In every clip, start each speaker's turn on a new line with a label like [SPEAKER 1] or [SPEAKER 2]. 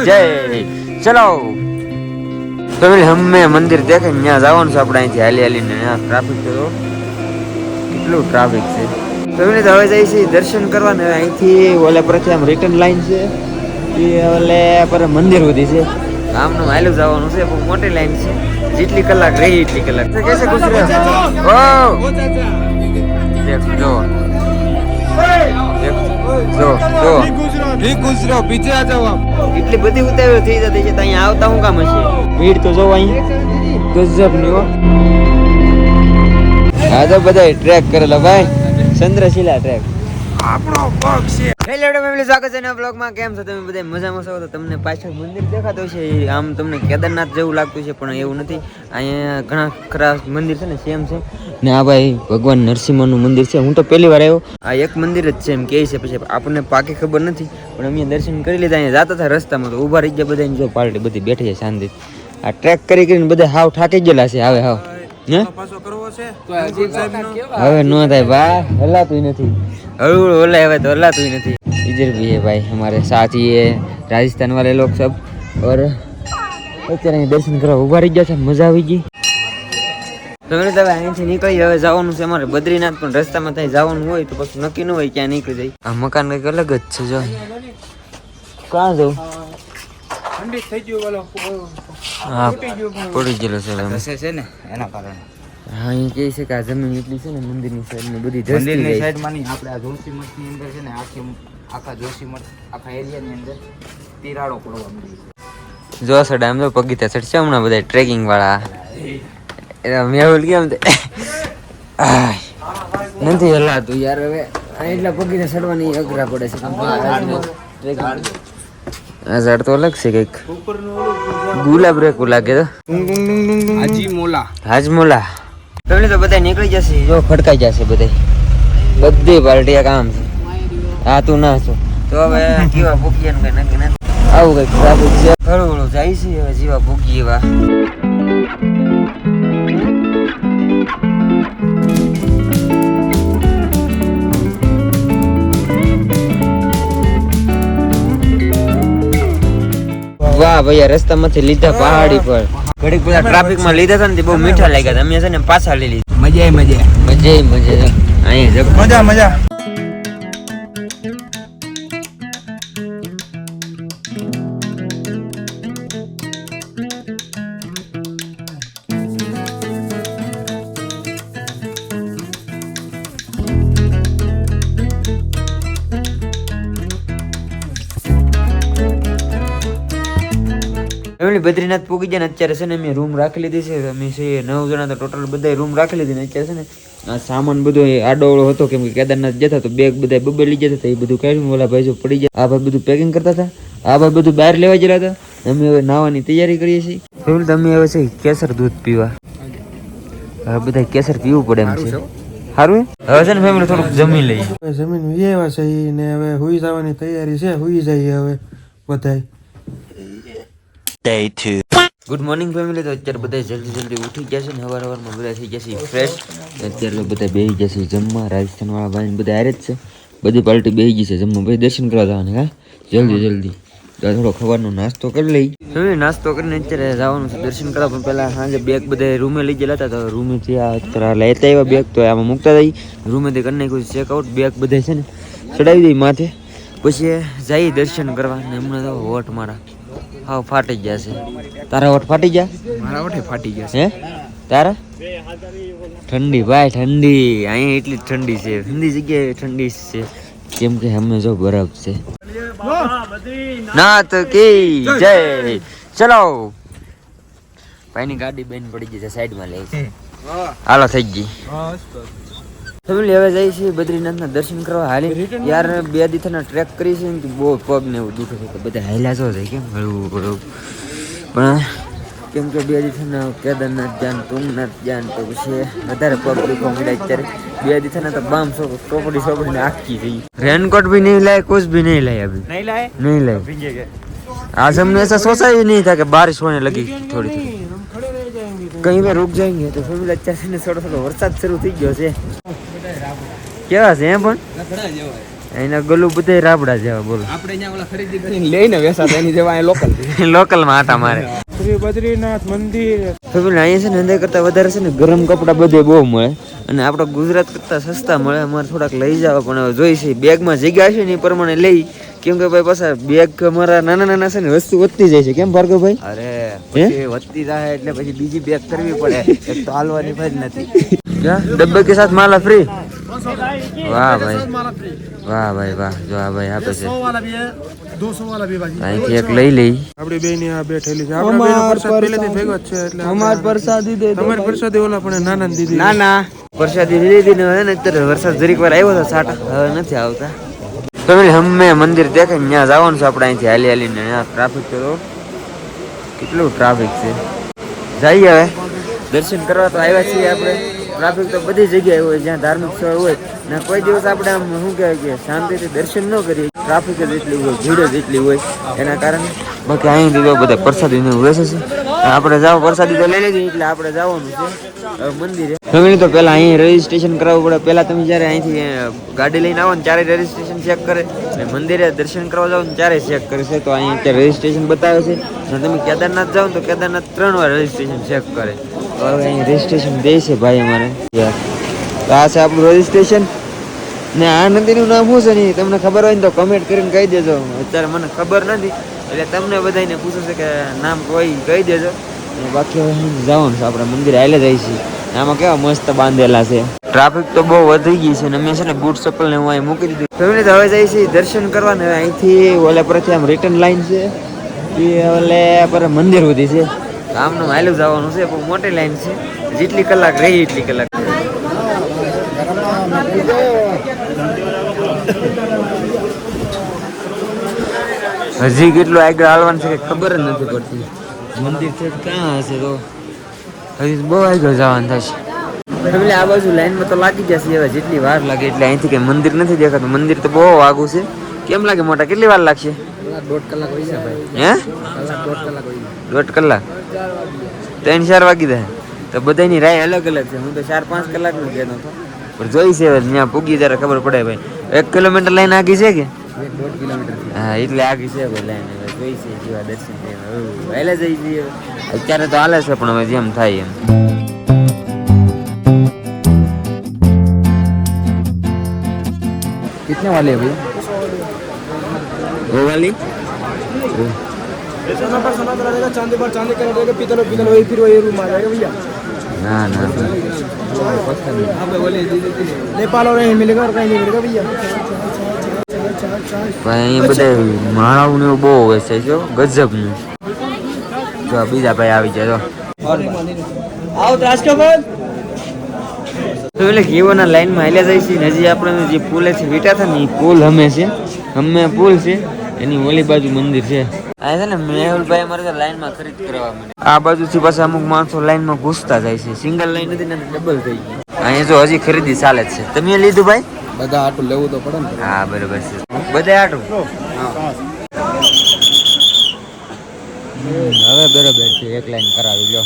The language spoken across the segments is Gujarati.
[SPEAKER 1] જય ચલો તો હમે મંદિર દેખે ને ત્યાં જવાનું છે આપણે અહીંથી હાલી હાલીને ત્યાં ટ્રાફિક તો કેટલું ટ્રાફિક છે તો હવે જઈએ છીએ દર્શન કરવા ને અહીંથી ઓલે પરથી આમ રિટર્ન લાઈન છે એ ઓલે પર મંદિર સુધી છે ગામનું હાલું જવાનું છે પણ મોટી લાઈન છે જેટલી કલાક રહી એટલી કલાક કે છે ગુજરે ઓ જો જો જો.
[SPEAKER 2] ગુજરો આ જાઓ
[SPEAKER 1] એટલી બધી ઉતાવળ થઈ જતી છે તો અહીંયા આવતા હું કામ હશે? ભીડ તો જોવો અહીં. ગજબની હો. હા તો બધા ટ્રેક કરેલા ભાઈ. ચંદ્રશિલા ટ્રેક.
[SPEAKER 2] આપણો પગ છે.
[SPEAKER 1] હેલો ફેમિલી સ્વાગત છે ને બ્લોગમાં કેમ છો તમે બધા? મજામાં છો? તો તમને પાછળ મંદિર દેખાતો છે આમ તમને કેદારનાથ જેવું લાગતું છે પણ એવું નથી. અહીંયા ઘણા ખરા મંદિર છે ને સેમ છે. ને આ ભાઈ ભગવાન નરસિંહનું મંદિર છે. હું તો પહેલી વાર આવ્યો. આ એક મંદિર જ છે એમ કહે છે. પછી આપણને પાકી ખબર નથી પણ અમે દર્શન કરી લીધા. અહીંયા જતા હતા રસ્તામાં તો ઊભા રહી ગયા બધા જો પાર્ટી બધી બેઠી છે શાંતિ આ ટ્રેક કરી કરીને બધા હાવ થાકી ગયેલા છે હવે હાવ. હવે ન થાય બા હલાતું નથી. હવે ઓલા હવે તો હલાતું નથી. नहीं इधर भी है भाई हमारे साथी है राजस्थान वाले लोग सब और અત્યારે અહીં દર્શન કરવા ઉભા રહી ગયા છે મજા આવી ગઈ તમે તમે અહીંથી નીકળી હવે જવાનું છે અમારે બદ્રીનાથ પણ રસ્તામાં થાય જવાનું હોય તો પછી નક્કી ન હોય ક્યાં નીકળી જાય આ મકાન કંઈક અલગ જ છે જો ક્યાં જવું
[SPEAKER 2] ઠંડી થઈ ગયું બોલો
[SPEAKER 1] હા પડી ગયેલો છે હવે.
[SPEAKER 2] ધસે છે ને એના કારણે
[SPEAKER 1] હા એ કહે છે કે આ જમીન એટલી છે ને મંદિરની સાઈડ ને બધી ધસતી
[SPEAKER 2] મંદિરની
[SPEAKER 1] જાય છે.
[SPEAKER 2] સાઈડમાં નહીં આપણે આ જોશીમઠ ની અંદર છે ને આખી આખા જોશીમઠ આખા એરિયાની અંદર તિરાડો પડવા મળી
[SPEAKER 1] જો આમ તો પગીતા ચડશે હમણાં બધા ટ્રેકિંગ વાળા. મેહુલ કેમ નથી હલાતું યાર હવે. એટલા પગીતા ચડવાની અઘરા પડે છે આ. આ ઝાડ તો અલગ છે કંઈક. ગુલાબ રેકું લાગે તો. હાજમોલા. તો બધા નીકળી જશે. જો ખડકાઈ જશે બધા બધી પાર્ટી કામ છે. હા તું ના છો. તો હવે કેવા ભૂકીએ ને કઈ નક્કી નથી. આવું કંઈક ટ્રાફિક છે. હળું હળું જાય છે હવે જેવા ભૂકી એવા. વાહ ભાઈ રસ્તામાંથી લીધા પહાડી પર. ઘડીક બધા ટ્રાફિકમાં લીધા હતા ને બહુ મીઠા લાગ્યા હતા. અમે છે ને પાછા લઈ લીધા.
[SPEAKER 2] મજા મજા
[SPEAKER 1] મજા ય મજા અહીંયા
[SPEAKER 2] મજા મજા.
[SPEAKER 1] એમની બદ્રીનાથ પૂગી જાય ને અત્યારે છે ને મેં રૂમ રાખી લીધી છે. અમે છે નવ જણા તો ટોટલ બધા રૂમ રાખી લીધી ને અત્યારે છે ને આ સામાન બધો એ આડોવળો હતો કેમ કે કેદારનાથ જતા તો બેગ બધા બબલી જતા હતા એ બધું કાઢ્યું ઓલા ભાઈ જો પડી જાય આ ભાઈ બધું પેકિંગ કરતા હતા આ ભાઈ બધું બહાર લેવા જતા હતા અમે હવે નાવાની તૈયારી કરીએ છીએ. ફેમિલી, તમે હવે છે કેસર દૂધ પીવા. હવે બધા કેસર પીવું પડે એમ છે. સારું? હવે ફેમિલી થોડુંક જમી લઈએ.
[SPEAKER 3] જમીન વિયેવા છે ને હવે હુઈ જવાની તૈયારી છે, હુઈ જઈએ હવે બધાય.
[SPEAKER 1] ગુડ મોર્નિંગ ફેમિલી તો અત્યારે બધા જલ્દી જલ્દી ઉઠી ગયા છે ને સવાર સવારમાં બધા થઈ ગયા છે ફ્રેશ અત્યારે બધા બેસી ગયા છે જમવા રાજસ્થાન વાળા ભાઈ બધા હારે જ છે. બધી પાર્ટી બેસી ગઈ છે જમવા. ભાઈ દર્શન કરવા જવાના હા? જલ્દી જલ્દી. થોડો ખબરનો નાસ્તો કરી લઈ. હવે નાસ્તો કરીને અત્યારે જવાનું છે દર્શન કરવા, પણ પહેલાં સાંજે બેગ બધા રૂમે લઈ ગયેલા હતા. તો રૂમેથી આ અત્યારે લેતા આવ્યા બેગ તો આમાં મૂકતા જઈ રૂમેથી કરી નાખ્યું ચેકઆઉટ બેગ બધા છે ને ચડાવી દઈ માથે. પછી જઈ દર્શન કરવા ને હમણાં તો વોટ મારા. હા ફાટી ગયા છે. તારા ઓઠ ફાટી ગયા?
[SPEAKER 2] મારા ઓઠે ફાટી ગયા
[SPEAKER 1] હે? તારા? ઠંડી ભાઈ ઠંડી. અહીંયા એટલી જ ઠંડી છે. ઠંડી જગ્યાએ ઠંડી છે. કેમ કે અમે જો બરફ છે. નાથ કી જય. ચલો. ભાઈની ગાડી બેન પડી ગઈ છે સાઈડમાં લઈ. હાલો થઈ ગઈ. ફેમિલી હવે જઈએ છીએ બદ્રીનાથના દર્શન કરવા હાલી યાર બે દીથાના ટ્રેક કરી છે ને તો બહુ પગ ને એવું દુખે છે તો બધા હાલ્યા છો છે કેમ હળવું હળવું પણ કેમ કે બે દીથાના કેદારનાથ જાન તુંગનાથ જાન તો પછી વધારે પગ દુખવા મળ્યા અત્યારે બે દીથાના તો બામ સો ચોપડી ચોપડી ને આખી થઈ रेनकोट भी नहीं लाए कुछ भी नहीं लाए अभी
[SPEAKER 2] નહીં લાય
[SPEAKER 1] नहीं लाए आज हमने ऐसा सोचा ही नहीं था कि बारिश होने लगी थोड़ी थोड़ी कहीं पे रुक जाएंगे तो फिर अच्छा से ने થોડો થોડો વરસાદ શરૂ થઈ ગયો છે કેવા છે એમ પણ? એના ગલું બધા રાબડા જેવા બોલો.
[SPEAKER 2] આપણે અહીંયા ઓલા ખરીદી કરીને લઈને વેસાતા એની જેવા અહીં લોકલ
[SPEAKER 1] લોકલમાં હતા મારે.
[SPEAKER 3] શ્રી બદ્રીનાથ મંદિર.
[SPEAKER 1] ફેમિલી અહીંયા છે ને અંદર કરતા વધારે છે ને ગરમ કપડા બધે બહુ મળે. અને આપણા ગુજરાત કરતા સસ્તા મળે અમારે થોડાક લઈ જાવ પણ હવે જોઈશે બેગમાં જગ્યા છે ને એ પ્રમાણે લઈ. કેમ કે ભાઈ પાછા બેગ અમારા નાના નાના છે ને વસ્તુ વધતી જાય છે. કેમ ભાર્ગવભાઈ?
[SPEAKER 2] અરે વધતી જાય એટલે પછી બીજી બેગ કરવી પડે. તો હાલવાની ભાઈ નથી.
[SPEAKER 1] ડબ્બે કે સાથ માલા ફ્રી વાહ ભાઈ.
[SPEAKER 3] વાહ ભાઈ વાહ. જો
[SPEAKER 1] અત્યારે વરસાદ જરીક વાર આવ્યો હતો સાટા નથી આવતા. તમે હમે મંદિર દેખાય ત્યાં જવાનું આપણે અહીંથી હાલી હાલીને. ત્યાં ટ્રાફિક તો કેટલું ટ્રાફિક છે? જઈએ હવે. દર્શન કરવા તો આવ્યા છીએ આપડે ટ્રાફિક તો બધી જગ્યાએ હોય, જ્યાં ધાર્મિક સ્થળ હોય, ને કોઈ દિવસ આપણે આમ શું કહેવાય કે શાંતિથી દર્શન ન કરીએ, ટ્રાફિક જ એટલી હોય, ભીડ જ એટલી હોય, એના કારણે. બાકી અહીંથી તો બધા પ્રસાદી વેસે છે. આપણે જાવ પ્રસાદી તો લઈ લેજે, એટલે આપણે જવાનું છે મંદિરે. ફેમિલી તો પહેલા અહીં રજીસ્ટ્રેશન કરાવવું પડે. પહેલા તમે જ્યારે અહીંથી ગાડી લઈને આવો ને ત્યારે રજીસ્ટ્રેશન ચેક કરે. અને મંદિરે દર્શન કરવા જાઓ ને ત્યારે ચેક કરે છે. તો અહીં અત્યારે રજીસ્ટ્રેશન બતાવે છે. અને તમે કેદારનાથ જાઓ તો કેદારનાથ ત્રણ વાર રજીસ્ટ્રેશન ચેક કરે. તો હવે અહીં રજીસ્ટ્રેશન દે છે ભાઈ અમારે. તો આ છે આપણું રજીસ્ટ્રેશન ને આ નદીનું નામ શું છે ને તમને ખબર હોય ને તો કમેન્ટ કરીને કહી દેજો. અત્યારે મને ખબર નથી. એટલે તમને બધાને પૂછું છે કે નામ કોઈ કહી દેજો. બાકી હવે જવાનું છે. આપણે મંદિરે આવેલા જાય છે આમાં કેવા મસ્ત બાંધેલા છે. ટ્રાફિક તો બહુ વધી ગઈ છે ને અમે છે ને બૂટ ચપ્પલ ને હું અહીં મૂકી દીધું. ફેમિલી તો હવે જાય છે દર્શન કરવા ને અહીંથી ઓલે પરથી આમ રિટર્ન લાઈન છે. એ ઓલે પર મંદિર સુધી છે. આમનું હાલું જવાનું છે બહુ મોટી લાઈન છે. જેટલી કલાક રહી એટલી કલાક. હજી કેટલું આગળ હાલવાનું છે ખબર જ નથી પડતી. મંદિર છે ક્યાં હશે તો? હજી બહુ આગળ જવાનું થશે. એટલે આ બાજુ લાઈનમાં તો લાગી જશે હવે જેટલી વાર લાગે એટલે અહીંથી કંઈ મંદિર નથી દેખાતું. મંદિર તો બહુ આગું છે. કેમ લાગે મોટા? કેટલી વાર લાગશે?
[SPEAKER 2] દોઢ કલાક હોય ભાઈ.
[SPEAKER 1] હે?
[SPEAKER 2] કલાક દોઢ કલાક હોય
[SPEAKER 1] દોઢ કલાક? ત્રણ ચાર વાગી જાય. તો બધાની રાય અલગ અલગ છે. હું તો ચાર પાંચ કલાકનું કહેતો હતો. પણ જોઈ છે હવે ત્યાં પૂગી ત્યારે ખબર પડે ભાઈ. એક કિલોમીટર લાઈન આગી છે કે?
[SPEAKER 2] દોઢ કિલોમીટર
[SPEAKER 1] હા એટલે આ વિશે બોલાય જોઈ છે જેવા દર્શન થયા વહેલા જઈ જઈએ અત્યારે તો હાલે છે પણ હવે જેમ થાય એમ.
[SPEAKER 2] कितने वाले हैं भैया?
[SPEAKER 1] वो
[SPEAKER 3] वाली? सोना पर सोना चला जाएगा चांदी पर चांदी चला जाएगा पीतल पीतल वही फिर वही रूम आ जाएगा भैया।
[SPEAKER 1] ना ना।
[SPEAKER 3] हाँ, नेपाल और यहीं मिलेगा और कहीं नहीं मिलेगा भैया?
[SPEAKER 1] ભાઈ અહીંયા બધા માણાઓનું બહુ હોય છે જો ગજબનું. જો બીજા ભાઈ આવી જાય તો
[SPEAKER 2] આવો રાષ્ટ્રપત
[SPEAKER 1] તો એટલે જીવોના લાઈનમાં હાલ્યા જાય છે હજી આપણે જે પુલે છે વીટા થાય ને એ પુલ હમે છે. હમે પુલ છે એની ઓલી બાજુ મંદિર છે. આ છે ને મેહુલભાઈ અમારે તો લાઈનમાં ખરીદ કરવા મને આ બાજુથી પાછા અમુક માણસો લાઈનમાં ઘૂસતા જાય છે. સિંગલ લાઈન નથી ને ડબલ થઈ ગઈ. અહીંયા જો હજી ખરીદી ચાલે છે. તમે લીધું ભાઈ?
[SPEAKER 2] બધા આટલું લેવું તો પડે ને
[SPEAKER 1] હા બરોબર છે. બધા આટું? હવે બરોબર છે એક લાઈન કરાવી લો.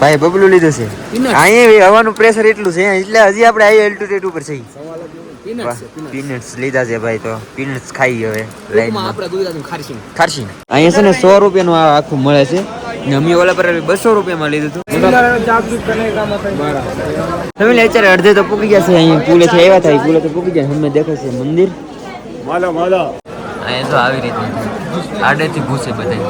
[SPEAKER 1] ભાઈ બબલું લીધું છે. અહીંયા હવાનું પ્રેશર એટલું છે એટલે હજી આપણે આવી એલ્ટિટ્યુડ ઉપર છે પીનટ્સ લીધા છે ભાઈ તો. પીનટ્સ ખાઈ હવે લાઈનમાં
[SPEAKER 2] આપણે ગુજરાતમાં ખારસી
[SPEAKER 1] ખારશી અહીંયા છે ને સો રૂપિયાનું આ આખું મળે છે. ને અમે ઓલા પર બસો રૂપિયામાં લીધું હતું. ફેમિલી અત્યારે અડધે તો પૂકી ગયા છે અહીંયા પુલે છે એવા થાય પૂલે તો પૂકી ગયા અમે દેખે છે મંદિર.
[SPEAKER 3] માલો માલો.
[SPEAKER 1] અહીંયા તો આવી રીતે આડેથી ઘૂસે બધા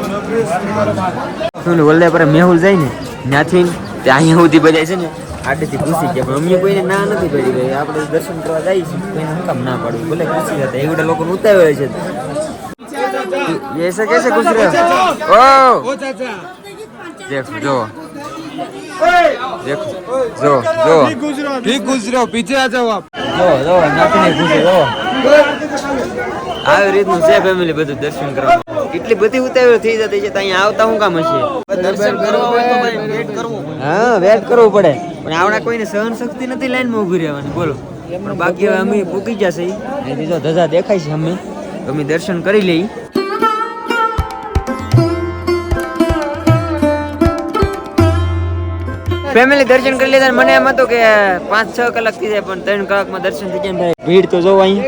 [SPEAKER 1] શું વલ્લે પર મેહુલ જાય ને ત્યાંથી તે અહીંયા સુધી બધા છે ને આડેથી ઘૂસી ગયા પણ અમને કોઈને ના નથી પડી ગઈ આપણે દર્શન કરવા જઈએ છે કોઈને કામ ના પાડવું. ભલે ઘૂસી જતા એવડા લોકો ઉતાવે છે. એસે કેસે ઘૂસી રહ્યો? ઓ દેખ જો. જો જો
[SPEAKER 3] ભી ગુજરો પીછે આ જાઓ આપ
[SPEAKER 1] જો જો નાખીને ગુજરો આવી રીતનું છે ફેમિલી બધું દર્શન કરવા એટલી બધી ઉતાવળ થઈ જતી છે ત્યાં આવતા હું કામ હશે દર્શન કરવા હોય તો વેટ કરવું હા વેટ કરવું પડે પણ આવડા કોઈને સહન શક્તિ નથી લાઈનમાં ઊભી રહેવાની બોલો પણ બાકી હવે અમે પૂકી જશે અહીંથી જો ધજા દેખાય છે અમે અમે દર્શન કરી લઈએ. ફેમિલી દર્શન કરી લીધા મને એમ હતું કે પાંચ છ કલાક થઈ જાય પણ ત્રણ કલાકમાં દર્શન થઈ જાય ભીડ તો જોવા અહીં.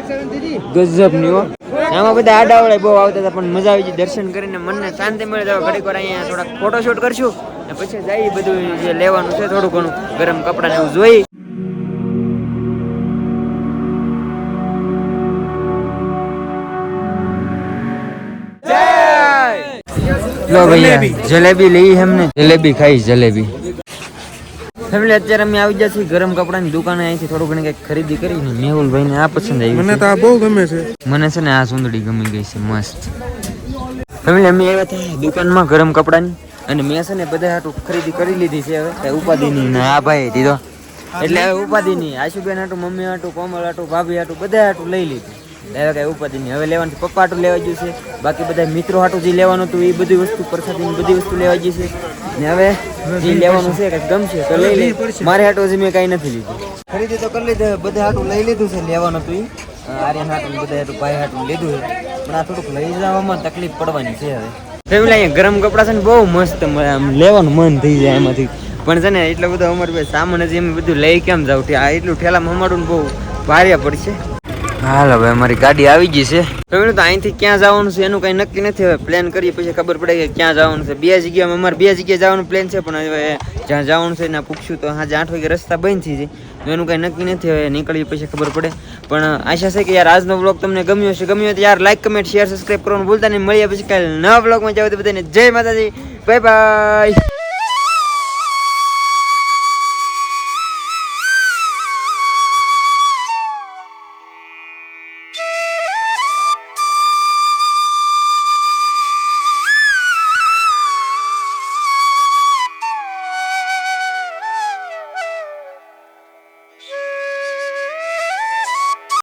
[SPEAKER 1] ગજબની હો. આમાં બધા આડાવડે બહુ આવતા હતા પણ મજા આવી ગઈ. દર્શન કરીને મનને શાંતિ મળે તો ઘડીક વાર અહીંયા થોડાક ફોટોશૂટ કરશું ને પછી જઈ બધું જે લેવાનું છે થોડું ઘણું ગરમ કપડાં ને એવું જોઈ લો ભૈયા જલેબી લઈ એમને જલેબી ખાઈ જલેબી. ફેમિલી અત્યારે અમે આવી ગયા છીએ ગરમ કપડાની દુકાને અહીંથી થોડું ઘણી કંઈક ખરીદી કરીને મેહુલભાઈને આ પસંદ
[SPEAKER 3] મને તો આ બહુ ગમે છે.
[SPEAKER 1] મને છે ને આ સુંદડી ગમી ગઈ છે મસ્ત. ફેમિલી અમે આવ્યા હતા દુકાનમાં ગરમ કપડાની અને મેં છે ને બધા હાટું ખરીદી કરી લીધી છે હવે. ઉપાધિની ને આ ભાઈ દીધો. એટલે હવે ઉપાધિની. આશુબેન હાટું મમ્મી હાટું કોમલ હાટું ભાભી હાટું બધા હાટું લઈ લીધું. કઈ ઉપાધિ નહીં હવે લેવાનું છે. પપ્પા હાટું લેવા ગયું છે બાકી બધા મિત્રો હાટું જે લેવાનું હતું એ બધી વસ્તુ પ્રસાદી બધી વસ્તુ લેવા ગઈ છે. ને હવે જે લેવાનું છે કંઈક ગમશે તો લઈ લઈ મારે હાટું હજી મેં કાંઈ નથી લીધું. ખરીદી તો કરી લીધી બધા હાટું લઈ લીધું છે લેવાનું હતું એ આર્યન હાટું બધા હાટું ભાઈ હાટું લીધું છે. પણ આ થોડુંક લઈ જવામાં તકલીફ પડવાની છે હવે. ફેમિલી અહીંયા ગરમ કપડાં છે ને બહુ મસ્ત આમ લેવાનું મન થઈ જાય એમાંથી. પણ છે ને એટલો બધો અમારે સામાન હજી અમે બધું લઈ કેમ જાવ આ એટલું ઠેલામાં અમારું ને બહુ ભારે પડશે. હાલ, હવે અમારી ગાડી આવી ગઈ છે. ફેમિલી તો અહીંથી ક્યાં જવાનું છે એનું કઈ નક્કી નથી. હવે પ્લાન કરીએ, પછી ખબર પડે કે ક્યાં જવાનું છે. બે જગ્યાએ અમારે બે જગ્યાએ જવાનું પ્લાન છે, પણ હવે જ્યાં જવાનું છે એના પૂછ્યું તો હાજે આઠ વાગે રસ્તા બંધ થઈ જાય. તો એનું કઈ નક્કી નથી, હવે નીકળીએ પછી ખબર પડે. પણ આશા છે કે યાર આજનો બ્લોગ તમને ગમ્યો હશે. ગમ્યો તો યાર લાઈક કમેન્ટ શેર સબસ્ક્રાઈબ કરવાનું ભૂલતા નહીં. મળીએ પછી કાલે નવા બ્લોગમાં જાવ તો બધાને જય માતાજી. Bye bye